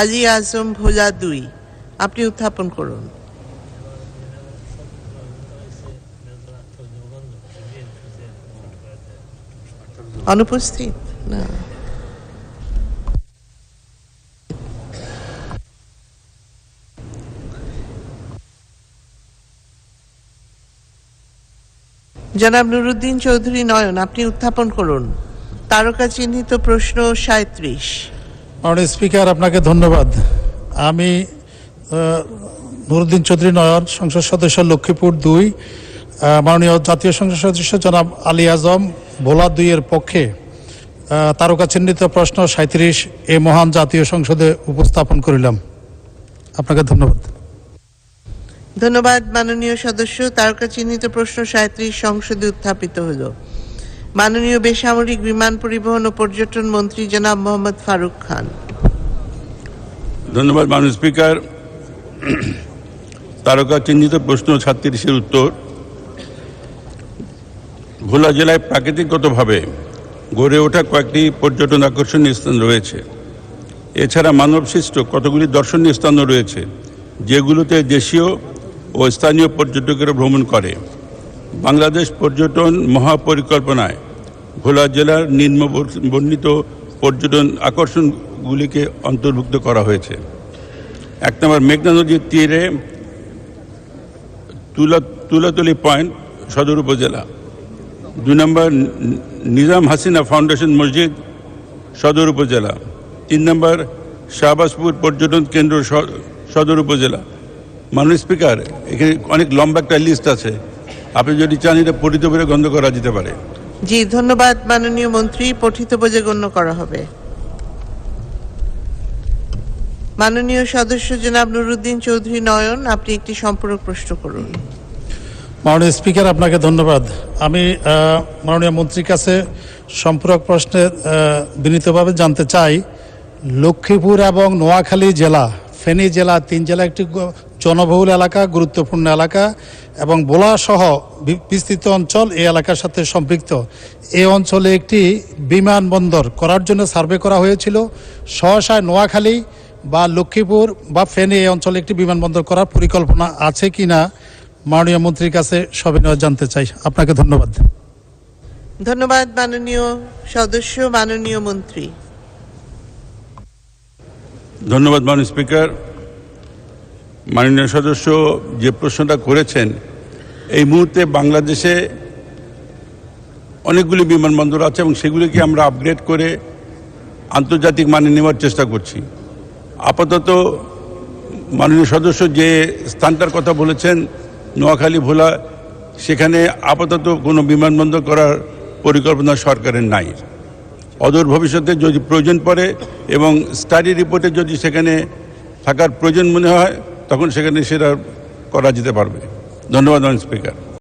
আলী আজম ভোলা দুই। আপনি উত্থাপন করুন। অনুপস্থিত? না। জনাব নুরুদ্দিন চৌধুরী নয়ন, আপনি উত্থাপন করুন। তারকা চিহ্নিত প্রশ্ন সাঁত্রিশ মাননীয় স্পিকার আপনাকে ধন্যবাদ। আমি নুরুদ্দিন চৌধুরী নয়ন, সংসদ সদস্য, লক্ষ্মীপুর দুই মাননীয় জাতীয় সংসদ সদস্য জনাব আলী আজম, ভোলা দুইয়ের পক্ষে তারকা চিহ্নিত প্রশ্ন সাঁত্রিশ এ মহান জাতীয় সংসদে উপস্থাপন করিলাম। আপনাকে ধন্যবাদ। ধন্যবাদ, মাননীয় সদস্য। তারকা চিহ্নিত প্রশ্ন সাঁত্রিশ সংসদে উত্থাপিত হল মাননীয় বেসামরিক বিমান পরিবহন ও পর্যটন মন্ত্রী জনাব মোহাম্মদ ফারুক খান। ধন্যবাদ মাননীয় স্পিকার। তারকা চিহ্নিত প্রশ্ন ছাত্রিশের উত্তর। ভোলা জেলায় প্রাকৃতিকগতভাবে গড়ে ওঠা কয়েকটি পর্যটন আকর্ষণীয় স্থান রয়েছে। এছাড়া মানবসৃষ্ট কতগুলি দর্শনীয় স্থানও রয়েছে, যেগুলোতে দেশীয় ও স্থানীয় পর্যটকেরা ভ্রমণ করে। বাংলাদেশ পর্যটন মহাপরিকল্পনায় ভোলা জেলার নিম্ন বর্ণিত পর্যটন আকর্ষণগুলিকে অন্তর্ভুক্ত করা হয়েছে। এক নম্বর মেঘনা নদীর তীরে তুলা তুলাতলি পয়েন্ট সদর উপজেলা। দুই নম্বর নিজাম হাসিনা ফাউন্ডেশন মসজিদ সদর উপজেলা। তিন নম্বর শাহবাজপুর পর্যটন কেন্দ্র সদর উপজেলা। মাননীয় স্পিকার, এখানে অনেক লম্বা একটা লিস্ট আছে। আপনি যদি চান এটা করে গন্ধ করা যেতে পারে। জি, ধন্যবাদ মাননীয় মন্ত্রী। পঠিত বোঝে গণ্য করা হবে। মাননীয় সদস্য জনাব নুরুদ্দিন চৌধুরী নয়ন, আপনি একটি সম্পূরক প্রশ্ন করুন। মাননীয় স্পিকার, আপনাকে ধন্যবাদ। আমি মাননীয় মন্ত্রীর কাছে সম্পূরক প্রশ্নে বিনীতভাবে জানতে চাই, লক্ষ্মীপুর এবং নোয়াখালী জেলা ফেনী জেলা তিন জেলা একটি জনবহুল এলাকা, গুরুত্বপূর্ণ এলাকা এবং বোলা সহ বিস্তৃত অঞ্চল এই এলাকার সাথে সম্পৃক্ত। এই অঞ্চলে একটি বিমানবন্দর করার জন্য সার্ভে করা হয়েছিল। সহসায় নোয়াখালী বা লক্ষ্মীপুর বা ফেনী এই অঞ্চলে একটি বিমানবন্দর করার পরিকল্পনা আছে কি না মাননীয় মন্ত্রীর কাছে সবিনয় জানতে চাই। আপনাকে ধন্যবাদ। ধন্যবাদ মাননীয় সদস্য, মাননীয় মন্ত্রী। ধন্যবাদ মাননীয় স্পিকার। মাননীয় সদস্য যে প্রশ্নটা করেছেন, এই মুহূর্তে বাংলাদেশে অনেকগুলি বিমানবন্দর আছে এবং সেগুলিকে আমরা আপগ্রেড করে আন্তর্জাতিক মানে নেওয়ার চেষ্টা করছি। আপাতত মাননীয় সদস্য যে স্থানটার কথা বলেছেন, নোয়াখালী, ভোলা, সেখানে আপাতত কোনো বিমানবন্দর করার পরিকল্পনা সরকারের নাই। অদূর ভবিষ্যতে যদি প্রয়োজন পড়ে এবং স্টাডি রিপোর্টে যদি সেখানে থাকার প্রয়োজন মনে হয়, তখন সেখানে সেটা করা যেতে পারবে। ধন্যবাদ স্পিকার